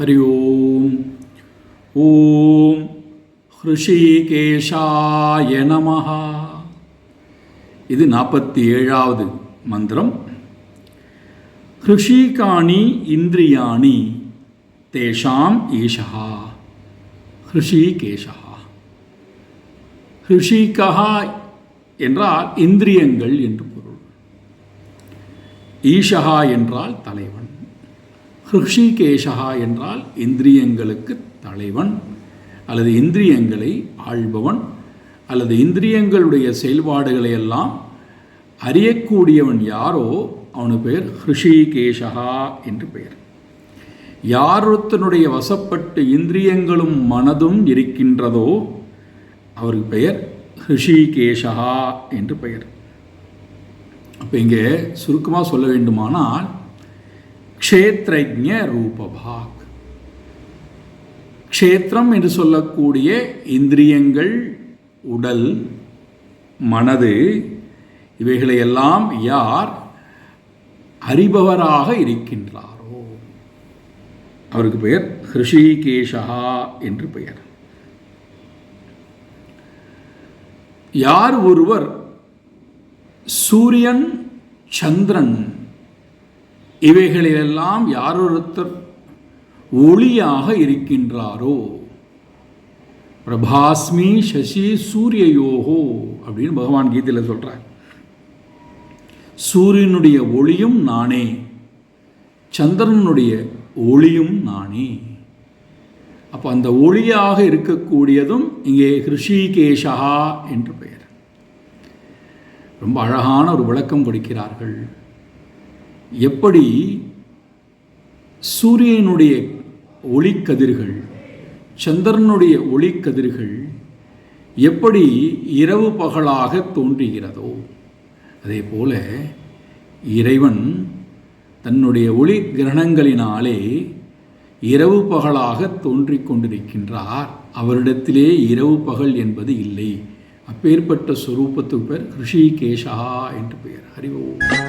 हरि ओम्। ॐ ஹிருஷிகேஷாய நமஹா இது நாற்பத்தி ஏழாவது மந்திரம். ஹிருஷிகாணி இந்திரியாணி தேஷாம் ஈஷா ஹிருஷிகேஷா ஹிருஷிகா என்றால் இந்திரியங்கள் என்று பொருள். ஈஷா என்றால் தலைவன். ஹிருஷிகேஷா என்றால் இந்திரியங்களுக்கு தலைவன் அல்லது இந்திரியங்களை ஆள்பவன் அல்லது இந்திரியங்களுடைய செயல்பாடுகளை எல்லாம் அறியக்கூடியவன் யாரோ அவனு பெயர் ஹிருஷிகேஷா என்று பெயர். யாரொருத்தனுடைய வசப்பட்டு இந்திரியங்களும் மனதும் இருக்கின்றதோ அவருக்கு பெயர் ஹிருஷிகேஷா என்று பெயர். அப்போ இங்கே சுருக்கமாக சொல்ல வேண்டுமானால் க்ஷேத்ரஜ ரூபபாக் க்ஷேத்திரம் என்று சொல்லக்கூடிய இந்திரியங்கள் உடல் மனது இவைகளையெல்லாம் யார் அறிபவராக இருக்கின்றாரோ. அவருக்கு பெயர் ஹிருஷிகேஷா என்று பெயர். யார் ஒருவர் சூரியன் சந்திரன் இவைகளிலெல்லாம் யாரொருத்தர் ஒளியாக இருக்கின்றாரோ? பிரபாஸ்மி சசி சூரியயோகோ அப்படின்னு பகவான் கீதையில் சொல்கிறார் சூரியனுடைய ஒளியும் நானே சந்திரனுடைய ஒளியும் நானே. அப்போ அந்த ஒளியாக இருக்கக்கூடியதும் இங்கே ஹிருஷிகேஷா என்று பெயர். ரொம்ப அழகான ஒரு விளக்கம் கொடுக்கிறார்கள். எப்படி சூரியனுடைய ஒளிக்கதிர்கள் சந்திரனுடைய ஒளிக்கதிர்கள் எப்படி இரவு பகலாக தோன்றுகிறதோ அதே போல இறைவன் தன்னுடைய ஒளி கிரகணங்களினாலே இரவு பகலாக தோன்றிக் கொண்டிருக்கின்றார். அவரிடத்திலே இரவு பகல் என்பது இல்லை. அப்பேற்பட்ட ஸ்வரூபத்துக்கு பேர் ரிஷிகேஷா என்று பெயர். அறிவோம்